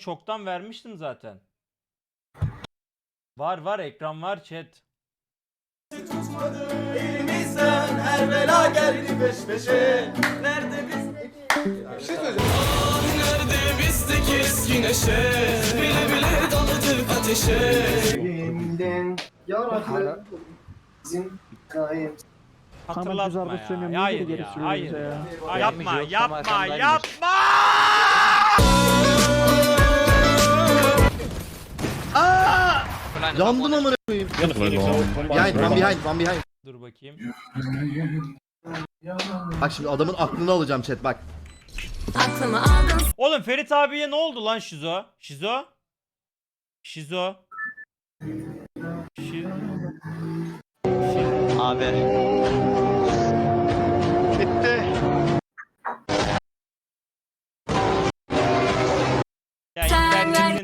çoktan vermiştim zaten. Var var ekran var chat. Elimizden her bela geldi peş peşe. Nerede biz? Nerede bizdeki eski neşe? Bile bile daladık ateşe. Elimden yaralı bizim kayıp. Hatırlatma ya. Hayır ya. Hayır ya. Hayır. Yapma Yoksa yapma arkamdaymış. yapma. Yandım amına koyayım. Behind, one behind, one behind. Dur bakayım. Bak şimdi adamın aklını alacağım chat bak. Aklımı aldın Oğlum Ferit abiye ne oldu lan Şizo? Şizo? Şizo? Şi... Abi.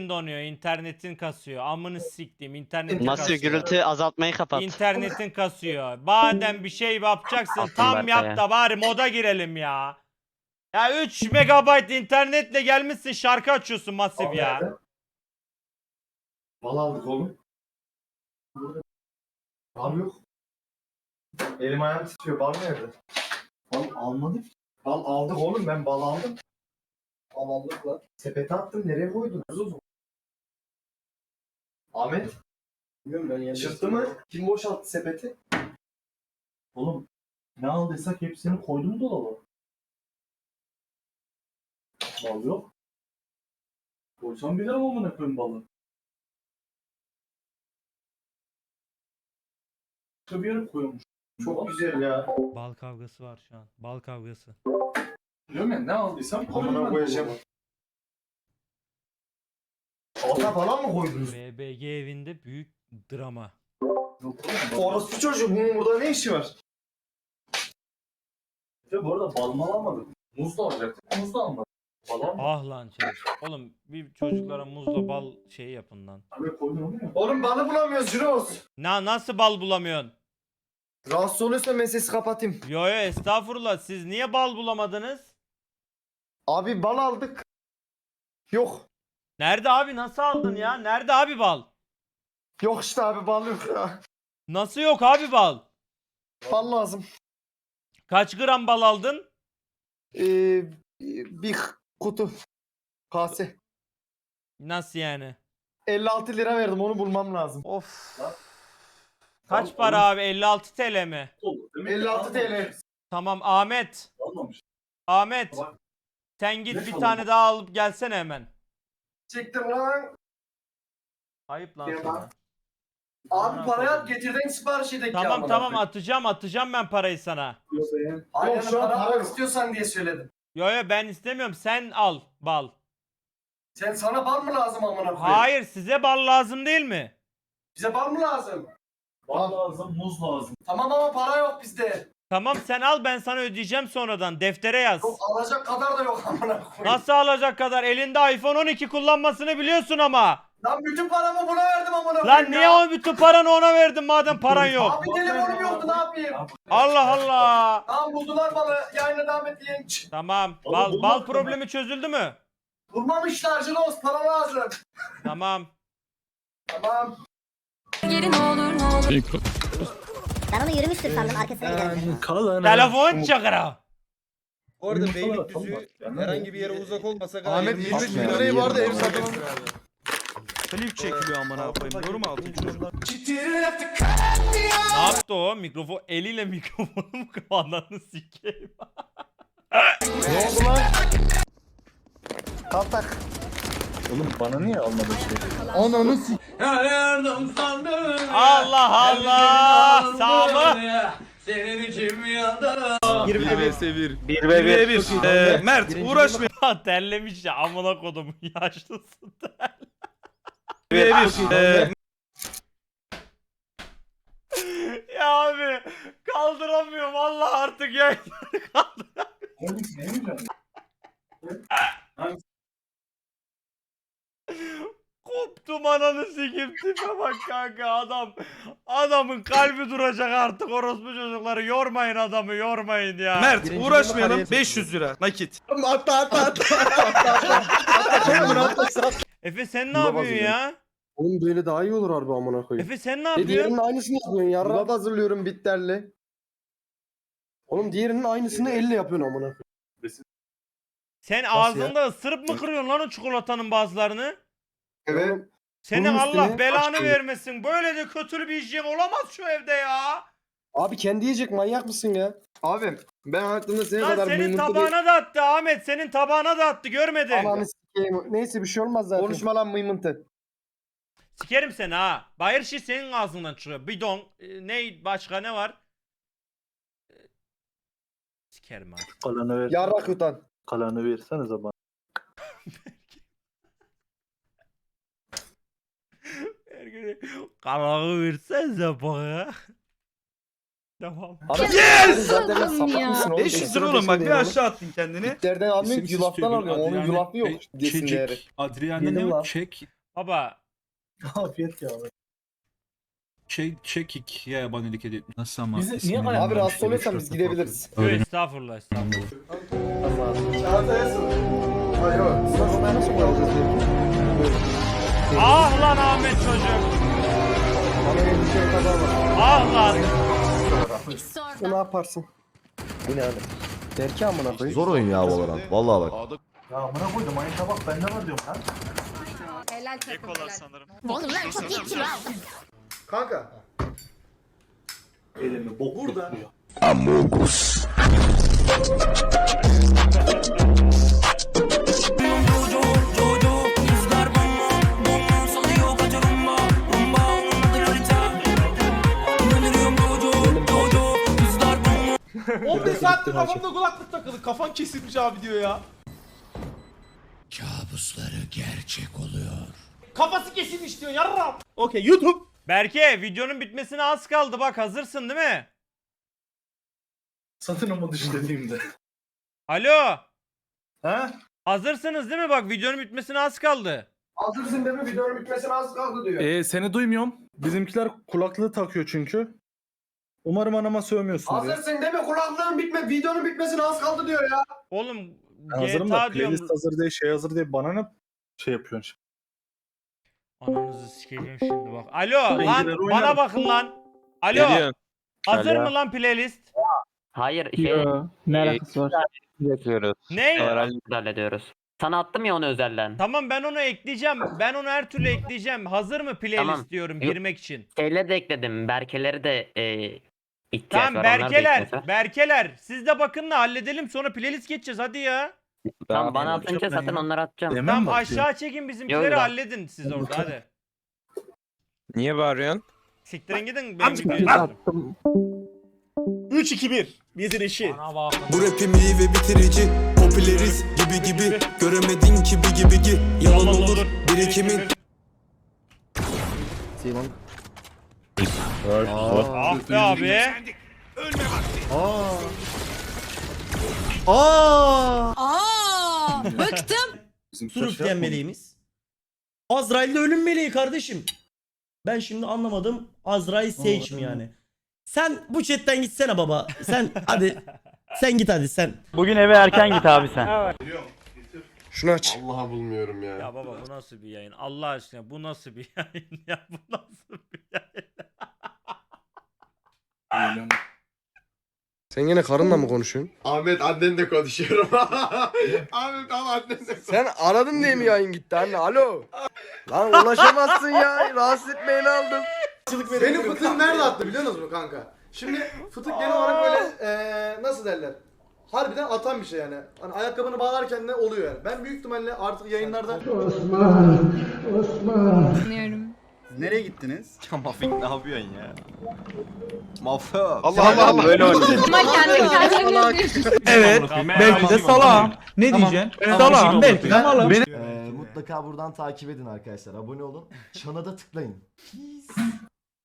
İnternetin donuyor, internetin kasıyor. Amını siktim, internetin Nasıl kasıyor. gürültü azaltmayı kapat. İnternetin kasıyor. Madem bir şey yapacaksın tam yap ya. da bari moda girelim ya. Ya 3 megabayt internetle gelmişsin şarkı açıyorsun masif ya. Bal aldık oğlum. Bal yok. Elim ayağım titriyor. Bal nerede? Bal almadık. Bal aldık oğlum. Ben bal aldım. Bal aldık lan. Sepete attım. Nereye koydun? Oğlum. Ahmet. Bilmiyorum ben Çıktı mı? Kim boşalttı sepeti? Oğlum. Ne aldıysak hepsini koydum dolaba. Bal yok. Koysam bilirim amına koyayım balı. Başka bir yere koymuş. Çok güzel ya. Bal kavgası var şu an. Bal kavgası. Diyorum ya ne aldıysam amına koyacağım. Alta falan mı koydunuz? BBG evinde büyük drama. Orospu çocuğu bunun burada ne işi var? Ya bu arada bal mal almadık. Muz da alacaktık. Muz da almadık. Bal almadık. Ah lan chat. Oğlum bir çocuklara muzla bal şeyi yapın lan. Abi koydun mu? Oğlum balı bulamıyoruz Jiroz. Na nasıl bal bulamıyorsun? Rahatsız oluyorsan ben sesi kapatayım. Yo yo estağfurullah siz niye bal bulamadınız? Abi bal aldık. Yok. Nerede abi nasıl aldın ya? Nerede abi bal? Yok işte abi bal yok ya. Nasıl yok abi bal? Bal lazım. Kaç gram bal aldın? Ee, bir kutu. Kase. Nasıl yani? 56 lira verdim onu bulmam lazım. Of. Kaç para abi? 56 TL mi? 56 TL. Tamam Ahmet. Ahmet. Sen git bir tane daha alıp gelsene hemen. Çektim lan. Ayıp lan Ya sana. bak. Abi parayı at getirden sipariş edek Tamam tamam atacağım atacağım ben parayı sana. Yok şu an para istiyorsan diye söyledim. Yo yo ben istemiyorum sen al bal. Sen sana bal mı lazım amına koyayım? Hayır size bal lazım değil mi? Bize bal mı lazım? Bal lazım, muz lazım. Tamam ama para yok bizde. Tamam sen al ben sana ödeyeceğim sonradan deftere yaz. Yok alacak kadar da yok amına koyayım. Nasıl alacak kadar elinde iPhone 12 kullanmasını biliyorsun ama. Lan bütün paramı buna verdim amına koyayım Lan niye ya. o bütün paranı ona verdin madem paran yok? Abi telefonum yoktu ne yapayım? Allah Allah. Tamam buldular balı. Yayına devam et diyen. Tamam. Oğlum Bal, bal da problemi çözüldü mü? Bulmamışlar Jiros para lazım. Tamam. Tamam. Geri ne olur ne olur Ben onu yürümüştür sandım arkasına giderken. Telefon çakıra. Orada Beylikdüzü herhangi bir yere uzak olmasa gayet Ahmet 23 bin lirayı bu arada ev satın. klip çekiliyor amına koyayım. Doğru mu altın çocuk? Ne yaptı o? Mikrofon eliyle mikrofonu mu kapandanı sikeyim. Ne oldu lan? Kaltak. Oğlum bana niye almadın şey? Ananı s***. Yardım sandım. Allah Allah. Sağ Senin için yandım. 1 ve 1 1 ve 1. 1 Ee, Mert uğraşma. Terlemiş ya amına kodum yaşlısın. 1 ve 1 Ee, ya abi kaldıramıyorum Allah artık ya. Kop Koptum ananı sikim tipe bak kanka adam. Adamın kalbi duracak artık orospu çocukları. Yormayın adamı yormayın ya. Mert Birinci uğraşmayalım yılda 500 lira nakit. Atla atla atla. Efe sen ne Bulamaz yapıyorsun ya. ya? Oğlum böyle daha iyi olur harbi amına koyayım. Efe sen ne E yapıyorsun? diğerinin aynısını yapıyorsun yarra. Murat hazırlıyorum bitterli. Oğlum diğerinin aynısını elle yapıyorsun amına koyayım. Sen ağzında ısırıp mı kırıyorsun lan o çikolatanın bazılarını? Evet. Senin Bunun Allah üstüne belanı aç koy. vermesin. Böyle de kötü bir hijyen olamaz şu evde ya. abi kendi yiyecek manyak mısın ya? Abi ben hayatımda senin Lan kadar senin mıymıntı bir... tabağına da attı Ahmet. Senin tabağına da attı görmedin. Ananı sikeyim. Neyse bir şey olmaz zaten. Konuşma lan mıymıntı. Sikerim seni ha. Bayır şey senin ağzından çıkıyor. Bidon. e, ne başka ne var? E, Sikerim ha. Kalanı ver. Yarrak yutan. Kalanı versenize bana. Her gün kanağı versenize bana. Tamam. Abi, Yes! Oğlum? 500 lira oğlum bak bir aşağı attın kendini. Bitterden almıyorsun ki yulaftan alıyorsun. Onun yulafı yok. Desin değeri. Adrian'da Yedim ne lan. var? Çek, Baba Afiyet ya. şey, çekik ya abonelik edip nasıl ama Bizi- ismini niye bilmiyorum. Abi rahatsız İşte oluyorsan biz gidebiliriz. Öğrenim. estağfurullah estağfurullah. Çağatay'a sor. Hayır yok. Sınav odaya nasıl koyacağız diye. Ah lan Ahmet çocuk. Bana bir şey kadar var. Ah lan. İkisi Ne yaparsın? Bu ne abi? Derki amına koyayım. Zor oyun ya Valorant. Vallahi bak. Ya amına koydum ayın tabak bende var diyorum lan. Helal takım helal. Oğlum lan çok iyi kilo aldım. Kanka. Elimi bok Burada. tutuyor. Oğlum 15 saattir kafamda kulaklık takılı. Kafan kesilmiş abi diyor ya. Kabusları gerçek oluyor. Kafası kesilmiş diyor yarram. Okey YouTube. Berke videonun bitmesine az kaldı bak hazırsın değil mi? Satın ama düş dediğimde. Alo. Ha? Hazırsınız değil mi? Bak videonun bitmesine az kaldı. Hazırsın değil mi? Videonun bitmesine az kaldı diyor. Ee, seni duymuyorum. Bizimkiler kulaklığı takıyor çünkü. Umarım anama sövmüyorsun diye. Hazırsın değil mi? Kulaklığın bitme, videonun bitmesine az kaldı diyor ya. Oğlum Ben hazırım da GTA diyorum. playlist hazır değil şey hazır değil bana ne şey yapıyorsun şimdi. Ananızı sikeceğim şimdi bak. Alo lan bana oynarım. bakın lan. Alo. Hazır mı lan playlist? Hayır şey Ne alakası var? yapıyoruz. Ne? Herhalde Özel ediyoruz. Sana attım ya onu özelden. Tamam ben onu ekleyeceğim. Ben onu her türlü ekleyeceğim. Hazır mı playlist Tamam. diyorum Yo- girmek için. Şeyle de ekledim. Berkeleri de e, ihtiyaç Tamam var. Berkeler. Berkeler siz de bakın da halledelim sonra playlist geçeceğiz hadi ya. Tamam bana atınca zaten onları atacağım. Hemen Tamam aşağı çekin bizimkileri halledin siz orada hadi. Niye bağırıyorsun? Siktirin gidin benim Amca, attım. 3-2-1. Bizim işi. Bu rapim iyi ve bitirici. Popüleriz gibi gibi. Göremedin ki bir gibi ki. Yalan olur birikimin. Simon. Ah be abi. Aa. Aa. Aa. Bıktım. Sürükleyen meleğimiz. Azrail de ölüm meleği kardeşim. Ben şimdi anlamadım. Azrail Sage mi yani? Sen bu chatten gitsene baba. Sen hadi. Sen git hadi sen. Bugün eve erken git abi sen. Şunu aç. Allah'a bulmuyorum ya. Ya baba bu nasıl bir yayın? Allah aşkına bu nasıl bir yayın ya? Bu nasıl bir yayın? Sen yine karınla mı konuşuyorsun? Ahmet annenle konuşuyorum. Ahmet al annenle Sen aradın diye mi yayın gitti anne? Alo. Lan ulaşamazsın ya. Rahatsız etmeyeni aldım. Benim fıtığım nerede attı biliyor musunuz kanka? Şimdi fıtık genel olarak böyle eee nasıl derler? Harbiden atan bir şey yani. Hani ayakkabını bağlarken ne oluyor yani. Ben büyük ihtimalle artık yayınlarda... Anlıyorum. Nereye gittiniz? Ya Mafik ne yapıyorsun ya? Mafik. Allah Allah Allah. Böyle oynuyor. Ama kendi kendine Evet. Belki de salam. Ne diyeceksin? Salam belki de malım. Ee, mutlaka buradan takip edin arkadaşlar. Abone olun. Çana da tıklayın.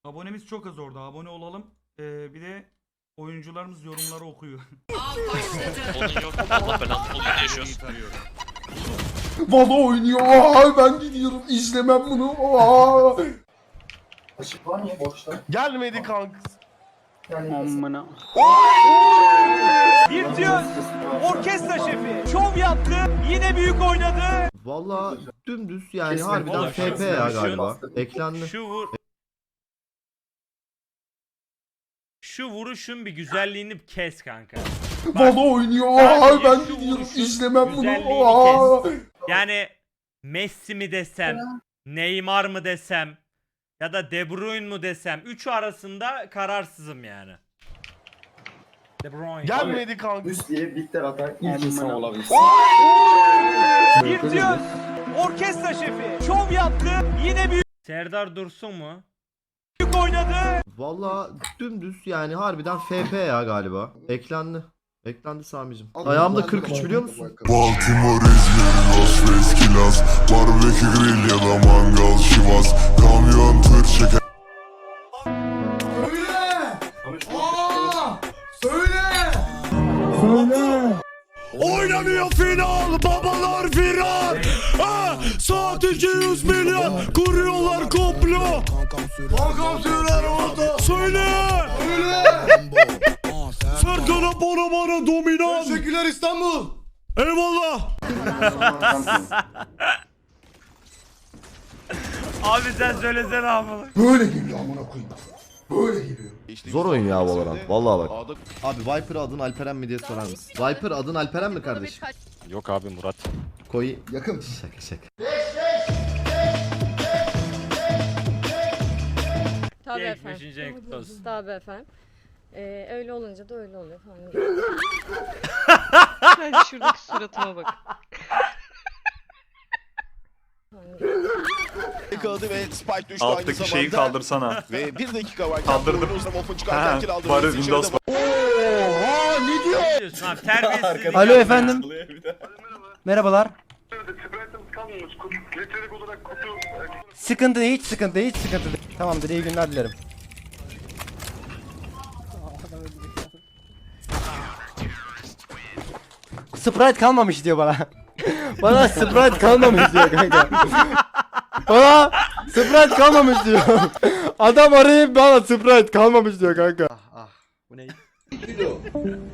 Abonemiz çok az orada. Abone olalım. Ee, bir de oyuncularımız yorumları okuyor. Valla oynuyor. Aa, ben gidiyorum. İzlemem bunu. Aa. Işık var mı boşta? Gelmedi kanka. Yani Virtüöz orkestra şefi şov yaptı. Yine büyük oynadı. Valla dümdüz yani Kesin. harbiden FP ya galiba. Eklendi. Şu vur Şu vuruşun bir güzelliğini kes kanka. Valla oynuyor. Aa, ben şu gidiyorum. vuruşun İzlemem bunu. Aa. Yani Messi mi desem, Neymar mı desem ya da De Bruyne mu desem üçü arasında kararsızım yani. De Bruyne. Gelmedi kanka. Üst diye bitter atan ilk insan olabilir. Virtüöz orkestra şefi şov yaptı. Yine büyük Serdar Dursun mu? Büyük oynadı. Valla dümdüz yani harbiden FP ya galiba. Eklendi. Eklendi Sami'cim. Ayağımda 43 biliyor musun? Baltimore, İzmir, Las Vegas, Kilas Barbekü grill ya da mangal şivas Kamyon tır çeker Oynanıyor final babalar firar ha, Saat 200 milyon kuruyorlar komplo Kankam sürer orada Söyle Serkan'a bana bana dominant Teşekkürler İstanbul Eyvallah Abi sen söylesene amına. Böyle geliyor amına koyayım Böyle geliyor Zor oyun ya Valorant. Vallahi bak. Abi Viper adın Alperen mi diye sorar mısın? Viper adın Alperen mi kardeşim? Yok abi Murat. Koy. Yakın Şaka şaka. Tabii efendim. Cenk kutlu olsun. Tabii efendim. Ee, öyle olunca da öyle oluyor falan. Şuradaki suratıma bak. Yakaladı ve Spike düştü Alttaki şeyi kaldırsana. Ve bir dakika var. Kaldırdım. Uzun Ha, bari Windows Ne diyorsun abi terbiyesizlik. Alo yapma ya. efendim Merhabalar Sıkıntı değil, hiç sıkıntı değil, hiç sıkıntı değil. Tamamdır, iyi günler dilerim. Sprite kalmamış diyor bana. bana Sprite kalmamış diyor kanka. bana Sprite kalmamış diyor. Adam arayıp bana Sprite kalmamış diyor kanka. Ah, ah. Bu ne?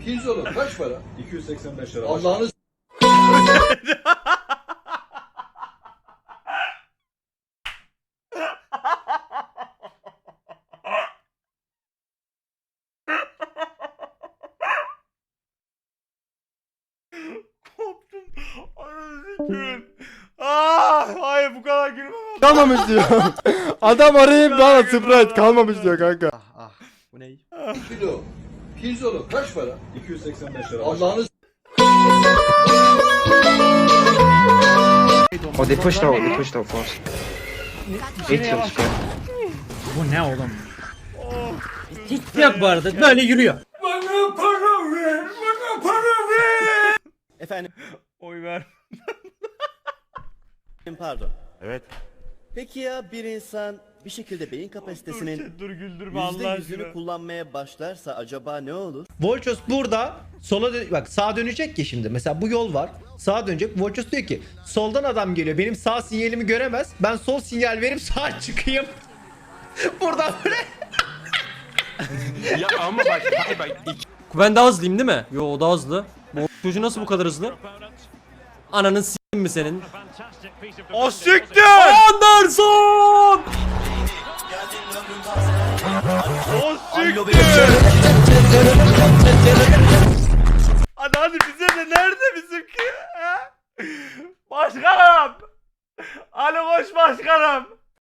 Pirzola kaç para? 285 lira. Allah'ını Sikeyim. Ah, hayır bu kadar gülmem. Kalmamış diyor. Adam arayıp bana Sprite kalmamış diyor kanka. Ah, ah. Bu ne? kilo. Pirzola kaç para? 285 lira. Allah'ını O they pushed out, they pushed out fast. Eight kills, bro. Bu ne oğlum? Hiç yok bu arada. Böyle yürüyor. Bana para ver, bana para ver. Efendim Oy ver. Pardon. Evet. Peki ya bir insan bir şekilde beyin kapasitesinin Dur, dur güldürme Allah yüzde aşkına. yüzünü kullanmaya başlarsa acaba ne olur? Volchos burada sola bak sağa dönecek ki şimdi. Mesela bu yol var. Sağa dönecek. Volchos diyor ki soldan adam geliyor. Benim sağ sinyalimi göremez. Ben sol sinyal verip sağa çıkayım. Buradan böyle. Ya ama bak hayır bak. Ben daha hızlıyım değil mi? Yo o daha hızlı. Bu çocuğu nasıl bu kadar hızlı? Ananın s**in mi senin? O siktir. Anderson! O siktir. Hadi hadi bize de nerede bizimki? ha? Başkanım. Ali koş başkanım.